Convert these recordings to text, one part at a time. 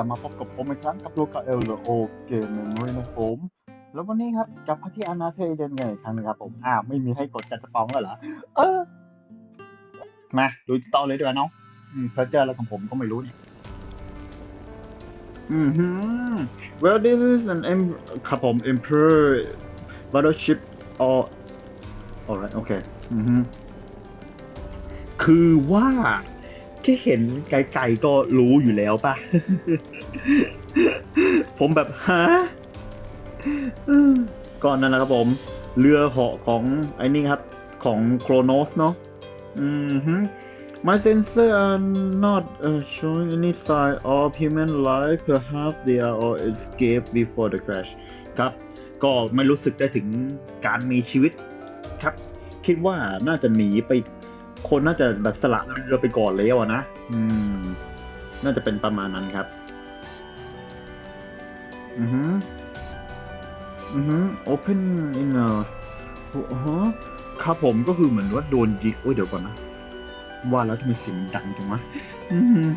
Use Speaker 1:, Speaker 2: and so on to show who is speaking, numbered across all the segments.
Speaker 1: ลับมาพบกับผมอีกครั้งกับโลกาเอลโอเกมเมมโมรี่นะผมแล้ววันนี้ครับกลับมาที่อนาเธอเดนไงอีกครั้งหนึงครับผมอ้าวไม่มีให้กดจัดสปองแล้วเหรอเออมาดูต่อเลยดีกว่าน้องอืมเพอเจออะไรของผมก็ไม่รู้เนี่ยอืมฮึ well this is an em ครับผม emperor battleship or alright โอเคอืมฮึคือว่า แค่เห็นไกลๆก็รู้อยู่แล้วป่ะ ผมแบบฮะก่อนนั้นนะครับผม เรือเหาะของไอ้นี่ครับ ของโครโนสเนาะอืมฮึ My sensor are not uh, showing any sign of human life. Perhaps they are all escaped before the crash. ครับ ก็ไม่รู้สึกได้ถึงการมีชีวิต ครับ คิดว่าน่าจะหนีไป คนน่าจะแบบสละเรือไปก่อนแล้วอะนะ อืม น่าจะเป็นประมาณนั้นครับ อือฮึอือฮึ open in a อ๋อครับผมก็คือเหมือนว่าโดนยิงโอ้ยเดี๋ยวก่อนนะ ว่าแล้วทำไมเสียงดังจังวะอืม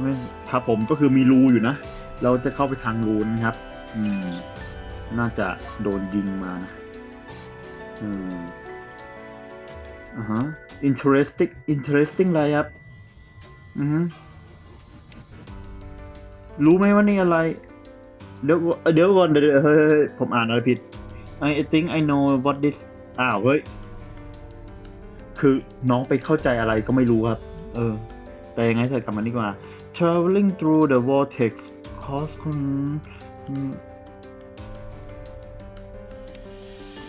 Speaker 1: ไม่ครับผมก็คือมีรูอยู่นะ เราจะเข้าไปทางรูนะครับ อืม น่าจะโดนยิงมานะ อืม อ่าฮะ interesting interesting เลยครับ อือฮึรู้ไหมว่านี่อะไร เดี๋ยวเดี๋ยวก่อนเดี๋ยวเฮ้ยเฮ้ยผมอ่านอะไรผิด I think I know what this อ้าวเฮ้ย คือน้องไปเข้าใจอะไรก็ไม่รู้ครับ เออ แต่ยังไงเถอะกลับมาดีกว่า traveling through the vortex cause con อื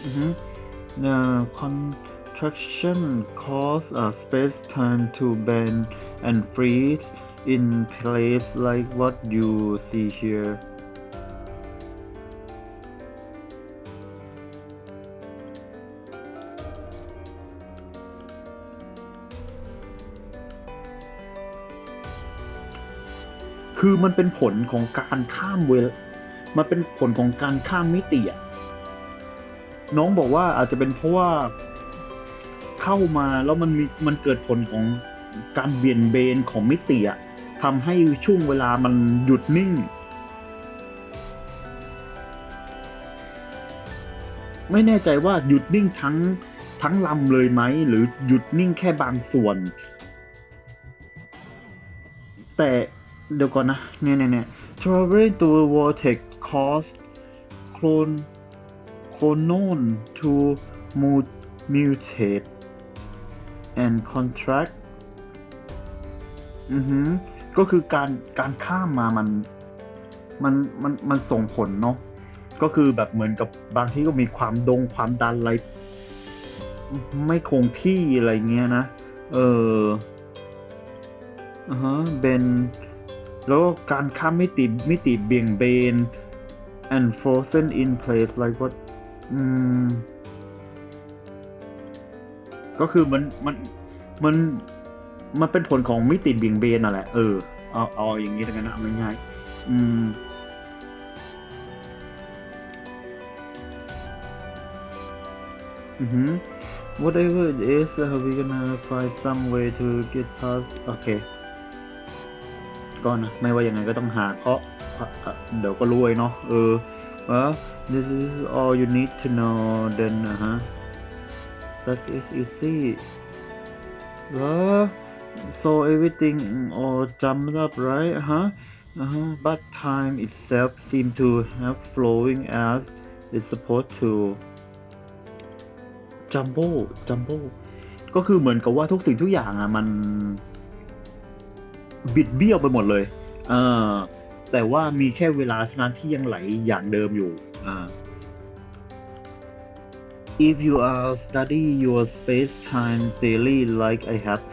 Speaker 1: อือฮึ the contraction cause a space-time to bend and freeze in place like what you see here คือมันเป็นผลของการข้ามเวลมันเป็นผลของการข้ามมิติอะน้องบอกว่าอาจจะเป็นเพราะว่า เข้ามาแล้วมันมีมันเกิดผลของการเบี่ยงเบนของมิติอะทำให้ช่วงเวลามันหยุดนิ่ง ไม่แน่ใจว่าหยุดนิ่งทั้งทั้งลำเลยไหม หรือหยุดนิ่งแค่บางส่วน แต่เดี๋ยวก่อนนะ เนี่ยเนี่ยเนี่ย traveling to vortex cause clone clone to mutate and contract อือฮึก็คือการการข้ามมามันมันมันมันส่งผลเนาะก็คือแบบเหมือนกับบางที่ก็มีความดงความดันอะไร ไม่คงที่อะไรเงี้ยนะ เอออ่าฮะเป็นแล้วก็การข้ามมิติมิติเบี่ยงเบน and frozen in place like what อืม ก็คือมันมันมันมันเป็นผลของมิติเบี่ยงเบนน่ะแหละเออเอาเอาอย่างนี้แล้วกันนะง่ายๆอืมอือหือ whatever it is uh, we gonna find some way to get past โอเคก็นะไม่ว่ายังไงก็ต้องหาเพราะเดี๋ยวก็รู้ไอ้เนาะเออ well this is all you need to know then นะฮะ that is easy well so everything all jummed up right ฮะ uh-huh. but time itself seem to have flowing as it's supposed to จัมโบ้จัมโบ้ก็คือเหมือนกับว่าทุกสิ่งทุกอย่างอะมันบิดเบี้ยวไปหมดเลย เออแต่ว่ามีแค่เวลาเท่านั้นที่ยังไหลอย่างเดิมอยู่ อ่า if you are study your space-time theory like I have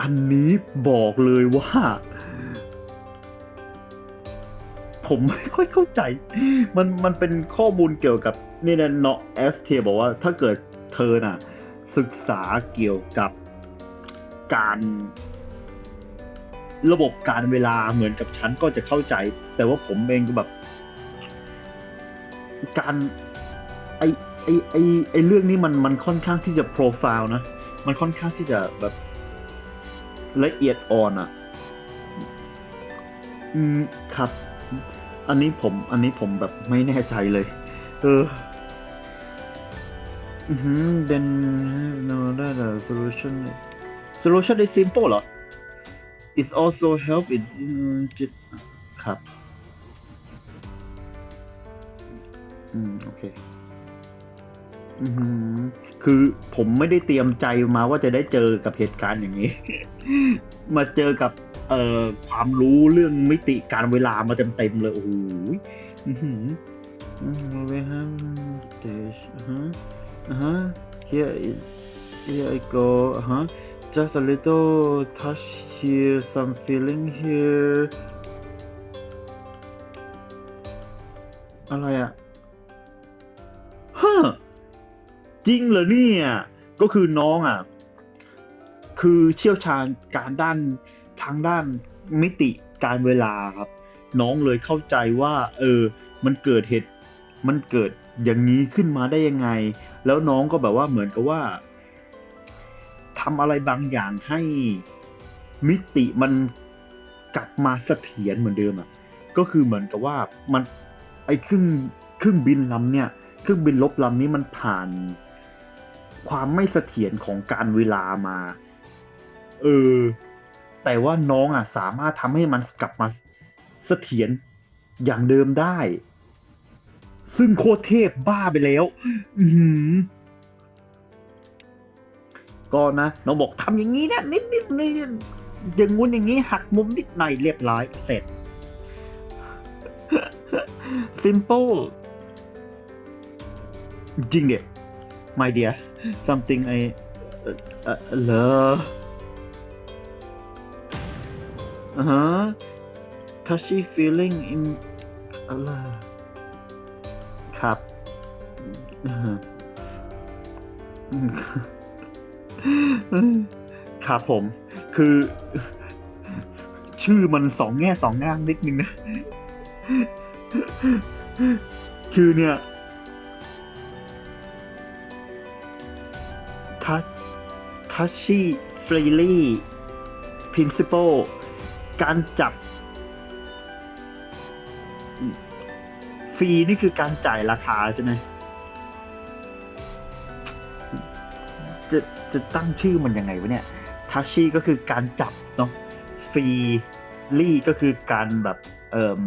Speaker 1: อันนี้บอกเลยว่า ผมไม่ค่อยเข้าใจ มันมันเป็นข้อมูลเกี่ยวกับนี่นะเนาะเอสเทบอกว่าถ้าเกิดเธอน่ะ ศึกษาเกี่ยวกับการระบบการเวลาเหมือนกับฉันก็จะเข้าใจ แต่ว่าผมเองก็แบบ การไอไอไอไอเรื่องนี้มันมันค่อนข้างที่จะโปรไฟล์นะ มันค่อนข้างที่จะแบบละเอียดอ่อนอะ อืมครับ อันนี้ผม อันนี้ผมแบบไม่แน่ใจเลย เอออือหือ then no that the solution solution is simple เหรอ it also help it อืมจิตครับ อืมโอเคอือหือคือผมไม่ได้เตรียมใจมาว่าจะได้เจอกับเหตุการณ์อย่างนี้ มาเจอกับ เอ่อความรู้เรื่องมิติการเวลามาเต็มๆเลยโอ้โหอือหืออืม we have stage อ่ฮะอ่าฮะ here is here I go อ่าฮะ just a little touch here some feeling here อะไรอะ จริงเหรอเนี่ยก็คือน้องอะคือเชี่ยวชาญการด้านทางด้านมิติการเวลาครับ น้องเลยเข้าใจว่า เออ มันเกิดเหตุมันเกิดอย่างนี้ขึ้นมาได้ยังไง แล้วน้องก็แบบว่าเหมือนกับว่าทำอะไรบางอย่างให้มิติมันกลับมาเสถียรเหมือนเดิมอะ ก็คือเหมือนกับว่ามันไอ้เครื่องเครื่องบินลำเนี่ย เครื่องบินลบลำนี้มันผ่าน ความไม่เสถียรของการเวลามาเออแต่ว่าน้องอะสามารถทำให้มันกลับมาเสถียรอย่างเดิมได้ ซึ่งโคตรเทพบ้าไปแล้ว อือหือก็นะน้องบอกทำอย่างนี้นะนิดนิดนิดอย่างงู้นอย่างนี้หักมุมนิดหน่อยเรียบร้อยเสร็จ simple จริงเด็ my dear something I เอ่อเอ่อเหรออ่าฮะ touchy feeling in อะไรครับครับผม คือ ชื่อมันสองแง่สองงามนิดนึงนะ คือเนี่ย ทัชทัชชี่ฟรีลี่พ i นซิ p ลการจับฟรีนี่คือการจ่ายราคาใช่ไหมจะจะตั้งชื่อมันยังไงวะเนี่ยทัชชี่ก็คือการจับเนาะฟรีลี่ก็คือการแบบเอ่ม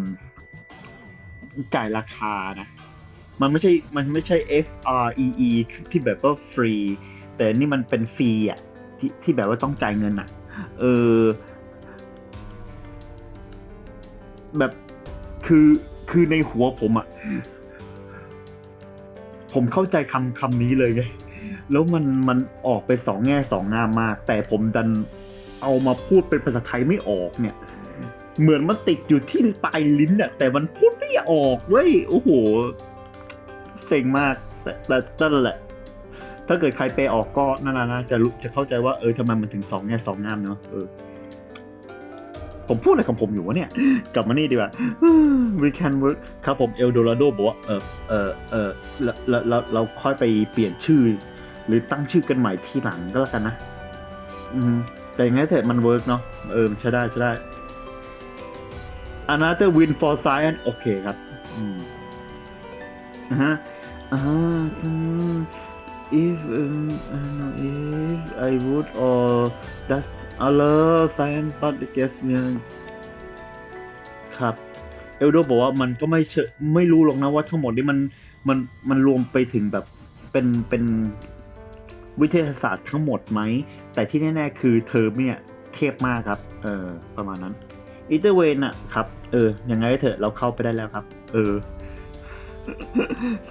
Speaker 1: จ่ายราคานะ มันไม่ใช่มันไม่ใช่ F R E E ที่แบบว่าฟรี แต่นี่มันเป็นฟรีอะที่ที่แบบว่าต้องจ่ายเงินอะ เออ แบบคือคือในหัวผมอะ ผมเข้าใจคำคำนี้เลยไงแล้วมันมันออกไปสองแง่สองงามมาก แต่ผมดันเอามาพูดเป็นภาษาไทยไม่ออกเนี่ย เหมือนมันติดอยู่ที่ปลายลิ้นอะแต่มันพูดไม่ออกเว้ยโอ้โหเซ็งมากแต่แต่นั่นแหละ ถ้าเกิดใครไปออกก็นั่นนะจะรู้จะเข้าใจว่าเออทำไมมันถึงสองแง่สองงามเนาะเออผมพูดอะไรของผมอยู่วะเนี่ย กลับมานี่ดีกว่า we can work ครับผมเอลโดราโดบอกว่าเออเออเออแล้วแล้วแล้วเราค่อยไปเปลี่ยนชื่อ หรือตั้งชื่อกันใหม่ทีหลังก็แล้วกันนะ อืม แต่ยังไงเถอะมันเวิร์กเนาะเออใช้ได้ใช้ได้ another win for science โอเคครับ อืมอ่าฮะอ่าฮะ if um, no, if I would or that other science but I guess เนี่ยครับ เอลโดบอกว่ามันก็ไม่เชไม่รู้หรอกนะว่าทั้งหมดนี้มันมันมันรวมไปถึงแบบเป็นเป็นวิทยาศาสตร์ทั้งหมดไหม แต่ที่แน่ๆคือเทอเนี่ยเทพมากครับ เออประมาณนั้นอีเตอร์เวนอะครับ เออยังไงเถอะเราเข้าไปได้แล้วครับ เออ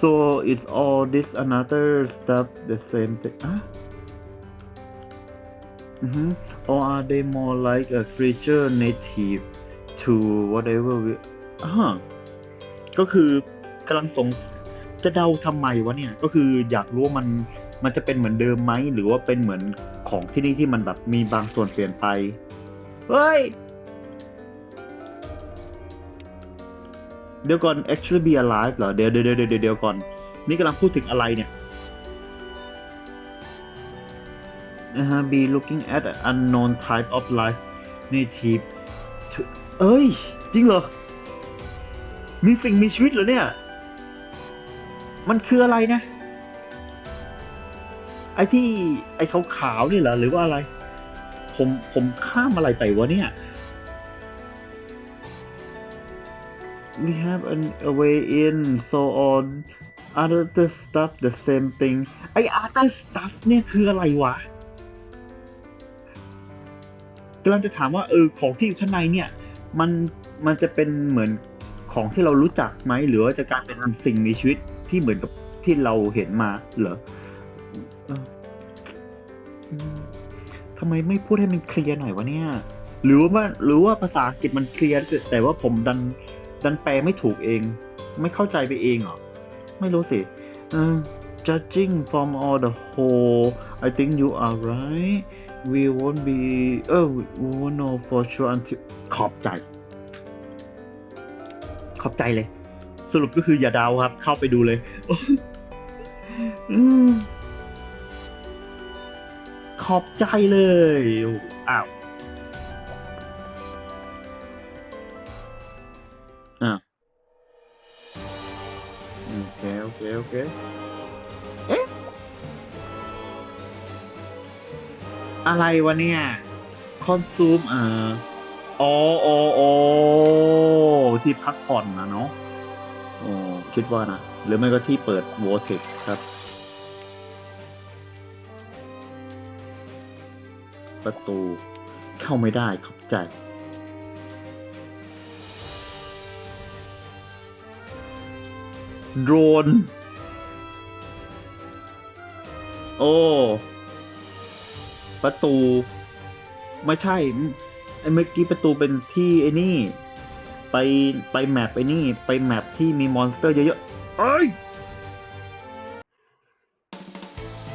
Speaker 1: so it's all this another stuff the same thing อะอือฮึ or are they more like a creature native to whatever we อ่าก็คือกำลังสงจะเดาทำไมวะเนี่ย ก็คืออยากรู้ว่ามันมันจะเป็นเหมือนเดิมไหม หรือว่าเป็นเหมือนของที่นี่ที่มันแบบมีบางส่วนเปลี่ยนไป เฮ้ย เดี๋ยวก่อน actually be alive เหรอ เดี๋ยวเดี๋ยวเดี๋ยวเดี๋ยวก่อน นี่กำลังพูดถึงอะไรเนี่ยนะฮะ be looking at an unknown type of life native เอ้ย จริงเหรอ มีสิ่งมีชีวิตเหรอเนี่ย มันคืออะไรนะ ไอ้ที่ไอ้ขาวๆนี่เหรอ หรือว่าอะไร ผมผมข้ามอะไรไปวะเนี่ย we have an a way in so on other stuff the same thing ไอ้ other stuff เนี่ยคืออะไรวะกำลังจะถามว่าเออของที่อยู่ข้างในเนี่ย มันมันจะเป็นเหมือนของที่เรารู้จักไหมหรือว่าจะกลายเป็นสิ่งมีชีวิตที่เหมือนกับที่เราเห็นมาเหรอทำไมไม่พูดให้มันเคลียร์หน่อยวะเนี่ย หรือว่าหรือว่าภาษาอังกฤษมันเคลียร์แต่ว่าผมดัน ดันแปลไม่ถูกเอง ไม่เข้าใจไปเองเหรอ ไม่รู้สิเออ judging from all the whole I think you are right we won't be เออ we won't know for sure until ขอบใจ ขอบใจเลย สรุปก็คืออย่าดาวครับ เข้าไปดูเลยขอบใจเลย อ้าว อะโอเค โอเค โอเคเอ๊ะอะไรวะเนี่ยคอนซูมอ่าอ๋ออ๋ออ๋อที่พักผ่อนนะเนาะโอ้คิดว่านะ หรือไม่ก็ที่เปิดโวเทคครับ ประตูเข้าไม่ได้ขอบใจ โดรน โอ้ ประตู ไม่ใช่ไอ้เมื่อกี้ประตูเป็นที่ไอ้นี่ ไปไปแมปไอ้นี่ ไปแมปที่มีมอนสเตอร์เยอะๆเอ้ย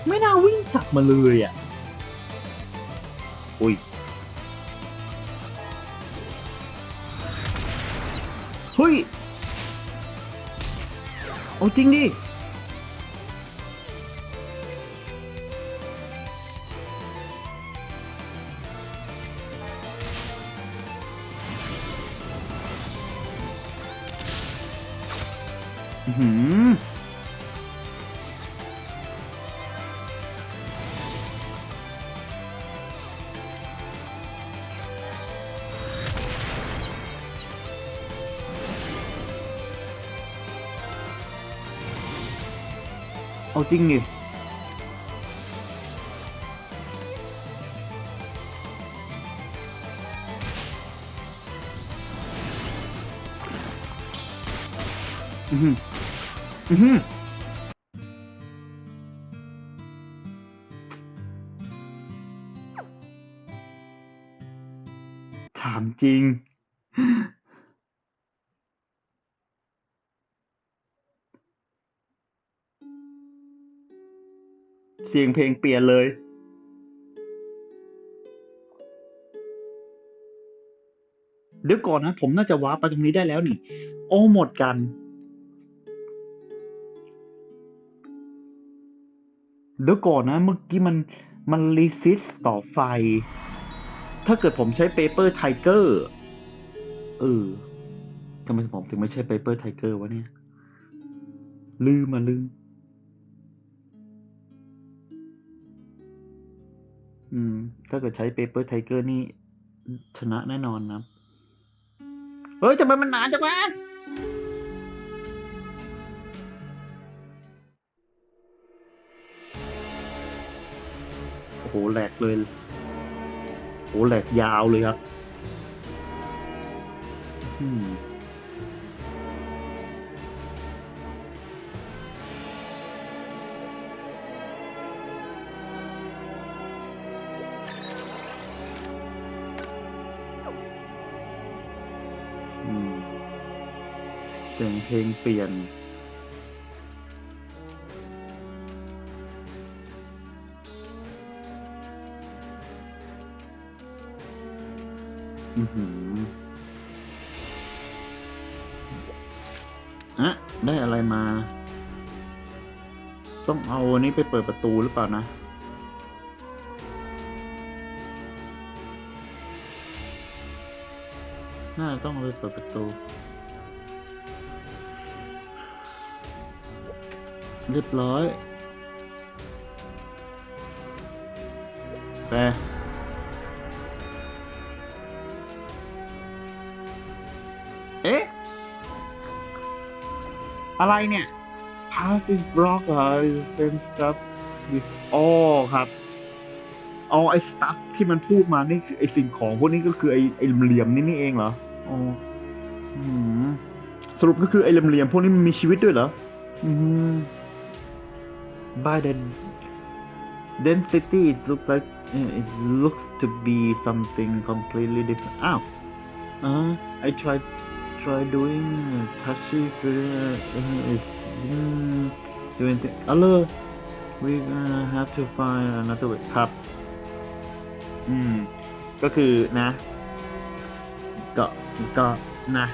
Speaker 1: ไม่น่าวิ่งกลับมาเลยอะ อุ้ยเฮ้ย เอา จริงดิอื้ ริงเสียงเพลงเปลี่ยนเลย เดี๋ยวก่อนนะ ผมน่าจะว้าไปตรงนี้ได้แล้วนี่ โอ้หมดกัน เดี๋ยวก่อนนะ เมื่อกี้มันมันรีซิสต่อไฟ ถ้าเกิดผมใช้เปเปอร์ไทเกอร์เออทำไมผมถึงไม่ใช่เปเปอร์ไทเกอร์วะเนี่ย ลืมมาลืม อืม ถ้าเกิดใช้เปเปอร์ไทเกอร์นี่ชนะแน่นอนนะ เฮ้ยทำไมมันนานจังวะโอ้โหแหลกเลยโอ้โหแหลกยาวเลยครับ อืม สียงเพลงเปลี่ยนอือหือะได้อะไรมา ต้องเอาอันนี้ไปเปิดประตูหรือเปล่านะ น่าต้องไปเปิดประตู เรียบร้อยแปเอ๊ะ อะไรเนี่ย passive block เหรอ same stuff with all ครับ เอ๋อไอ้ stuff ที่มันพูดมา นี่ไอ้สิ่งของพวกนี้ก็คือไอ้ไอ้เหลี่ยมนี่นี่เองเหรออ๋ออืมสรุปก็คือไอ้เหลี่ยมๆพวกนี้มันมีชีวิตด้วยเหรอ อืม by the density it looks like it looks to be something completely different อ้าว uh, I tried try doing touchy feeling uh, is mm, doing thing อ๋อเลย we uh, have to find another way ครับอืมก็คือนะ ก็ก็นะ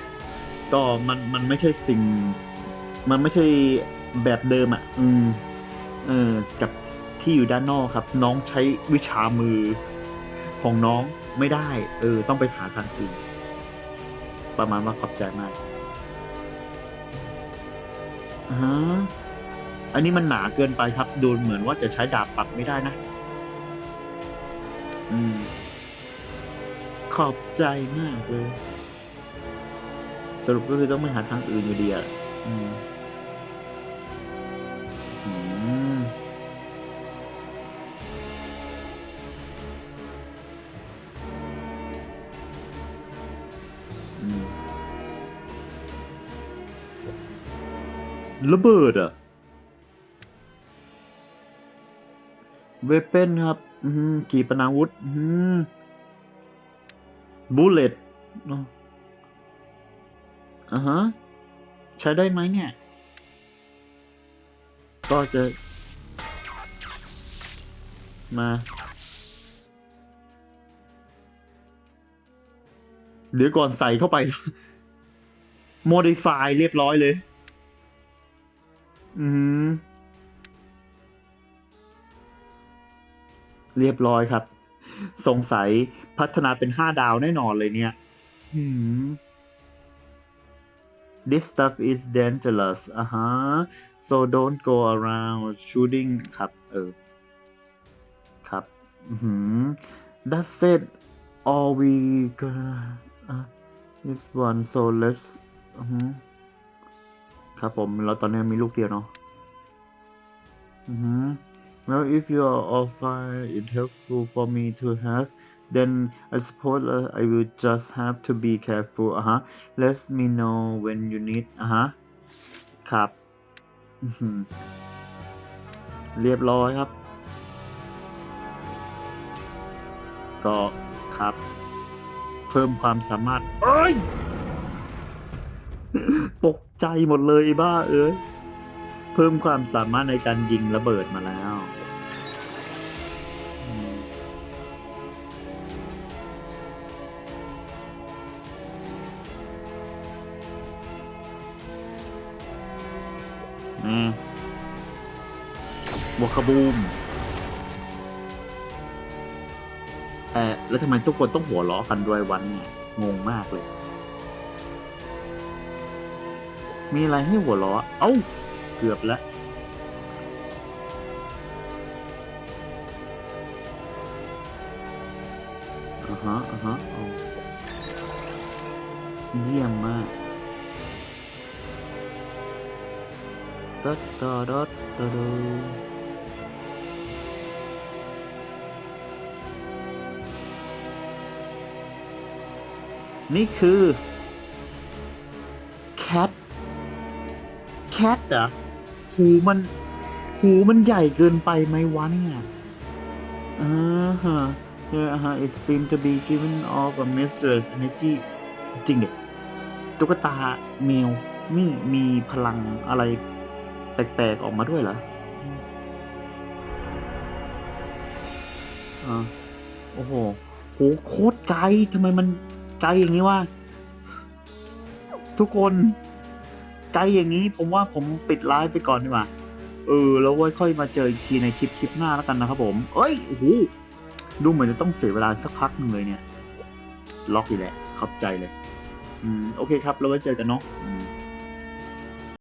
Speaker 1: ก็มันมันไม่ใช่สิ่ง มันไม่ใช่แบบเดิมอะ อืม เออกับที่อยู่ด้านนอกครับ น้องใช้วิชามือของน้องไม่ได้ เออ ต้องไปหาทางอื่นประมาณว่าขอบใจมากฮะอันนี้มันหนาเกินไปครับ ดูเหมือนว่าจะใช้ดาบปัดไม่ได้นะ อืม ขอบใจมากเลย สรุปก็คือต้องไปหาทางอื่นอยู่ดีอะ อืม ระเบิดอะเวเปนครับอืมขีปนาวุธบูเลตอ่าฮะ ใช้ได้ไหมเนี่ย ก็จะ มา เดี๋ยวก่อนใส่เข้าไป modify เรียบร้อยเลย อืมเรียบร้อยครับ สงสัยพัฒนาเป็นห้าดาวแน่นอนเลยเนี่ย อืม This stuff is dangerous อ่าฮะ so don't go around shooting ครับ เออ ครับ อือหือ That's it all we gonna uh, this one so let's อือหือ ครับผมแล้วตอนนี้มีลูกเดียวเนาะอือหือ Well, if you are all find it helpful for me to have, then I suppose uh, I will just have to be careful. อะฮะ Let me know when you need อะฮะ ครับอื้อหือเรียบร้อยครับ ก็ครับ เพิ่มความสามารถเอ้ย ตกใจหมดเลยบ้าเอ้ย เพิ่มความสามารถในการยิงระเบิดมาแล้วอืมนี่บวกขบูมเออแล้วทำไมทุกคนต้องหัวล้อกันด้วยวันเนี่ย งงมากเลย มีอะไรให้หัวล้อเอ้า เกือบแล้วอ่าฮะอ่าฮะเอาเยี่ยมมากตัดตอดัดตะดูนี่คือแคท แคทเหรอหูมันหูมันใหญ่เกินไปไหมวะเนี่ยอ่าฮะ Yeah, uh, it seems to be given off a mysterious energy จริงเด็กตุ๊กตาแมวนี่มีพลังอะไรแปลกๆออกมาด้วยเหรออ่าโอ้โหโหโคตรไกลทำไมมันไกลอย่างนี้วะทุกคน ไกลอย่างนี้ ผมว่าผมปิดไลฟ์ไปก่อนดีกว่าเออ แล้วไว้ค่อยมาเจออีกทีในคลิปคลิปหน้าแล้วกันนะครับผมเอ้ยโอ้โหดูเหมือนจะต้องเสียเวลาสักพักหนึ่งเลยเนี่ย ล็อกอีกแหละขอบใจเลย อืม โอเคครับ แล้วไว้เจอกันเนาะ